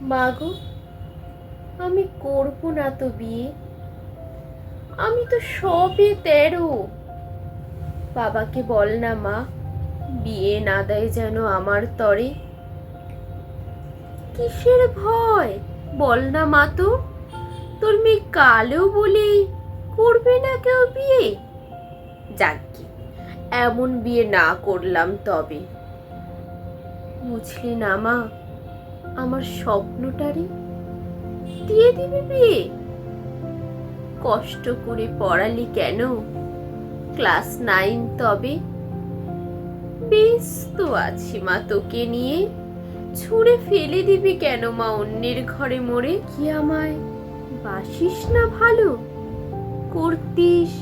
মাগো আমি করব না তো বিয়ে। আমি তো সবে তেরো। বাবাকে বল না মা, বিয়ে না দেয় যেন আমার তরে। কিসের ভয়? বল না মা তো, তোর মেয়ে কালো বলে করবে না কেউ বিয়ে। যাকে এমন বিয়ে না করলাম তবে। বুঝলি না মা আমার স্বপ্নটারে দিয়ে দিবি বিয়ে? কষ্ট করে পড়ালি কেন? ক্লাস নাইন তবে বেশ তো আছি মা তোকে নিয়ে। ছুঁড়ে ফেলে দিবি কেন মা অন্যের ঘরে মরে? কি আমায় বাসিস না ভালো? করতিস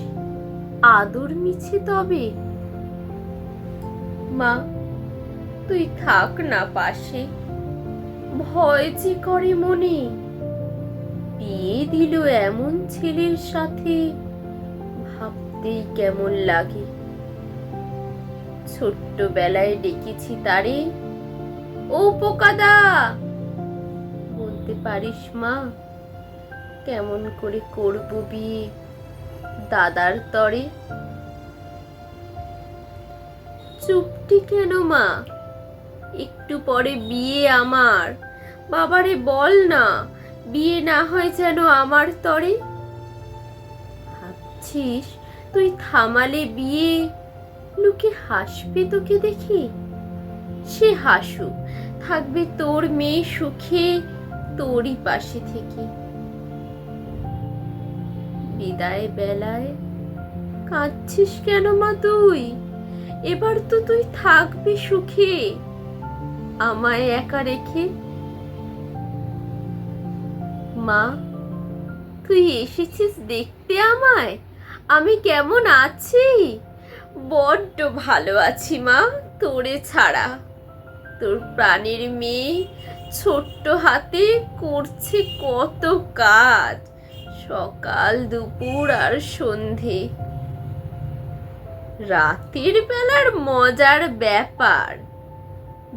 আদর মিছে তবে। মা, তুই থাক না পাশে। ভয় যে করে মনে। বিয়ে দিল এমন ছেলের সাথে, ভাবতেই কেমন লাগে। ছোট্টবেলায় ডেকেছি তারে, ও পোকাদা! বলতে পারিস মা, কেমন করে করব বিয়ে দাদার তরে? চুপটি কেন মা? একটু পরে বিয়ে আমার। বাবারে বল না, বিয়ে না হয় যেন আমার তরে। ভাবছিস তুই থামালে বিয়ে? লোকে হাসবে তোকে দেখি? সে হাসুক, থাকবে তোর মেয়ে সুখে তোরই পাশে থেকে। বিদায় বেলায় কাঁদছিস কেন মা তুই? এবার তো তুই থাকবি সুখে। আমায় একা রেখে মা। তুই এসেছিস দেখতে আমায়? আমি কেমন আছি? বড্ড ভালো আছি মা, তোরে ছাড়া। তোর প্রাণের মেয়ে ছোট্ট হাতে করছে কত কাজ। সকাল, দুপুর আর সন্ধে। রাতের বেলার মজার ব্যাপার।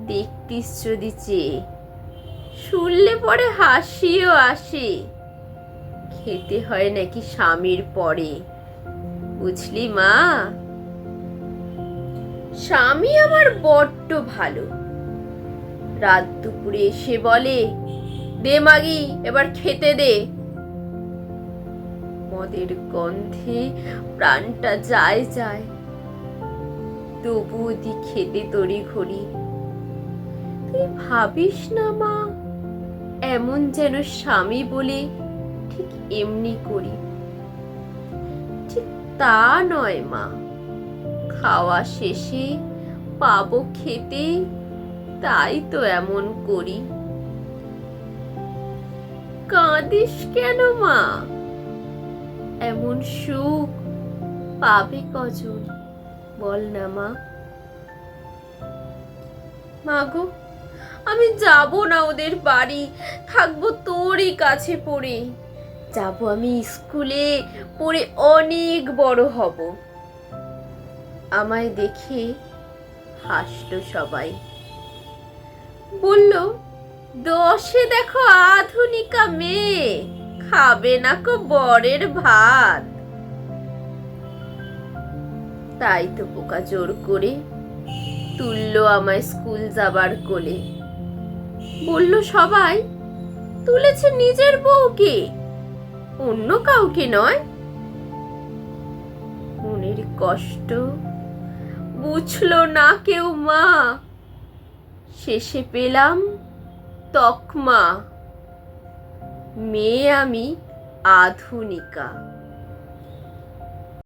দেখতিস যদি চেয়ে। শুনলে পরে হাসিও আসে। খেতে হয় নাকি স্বামীর পরে? বুঝলি মা? স্বামী আমার বড্ড ভালো। রাত দুপুরে এসে বলে, দে মাগি, এবার খেতে দে। মদের গন্ধে প্রাণটা যায় যায়। তবুও দি খেতে তরি ঘড়ি তুই ভাবিস না মা এমন যেন স্বামী বলে ঠিক এমনি করি। ঠিক তা নয় মা। খাওয়া শেষে পাবো খেতে, তাই তো এমন করি। কাঁদিস কেন মা? এমন সুখ পাবে কজন? বল না মা। মাগো আমি যাব না ওদের বাড়ি। থাকব তোরই কাছে পড়ে। যাব আমি স্কুলে পড়ে অনেক বড় হব। আমায় দেখে হাসলো সবাই। বলল, দশে দেখো আধুনিকা মেয়ে, খাবে না কো বরের ভাত? তাই তো পোকা জোর করে তুললো আমায় স্কুল যাবার কোলে। বলল সবাই, তুলেছে নিজের বউকে অন্য কাউকে নয়। মনের কষ্ট বুঝলো না কেউ মা। শেষে পেলাম তকমা। মেয়ে আমি আধুনিকা।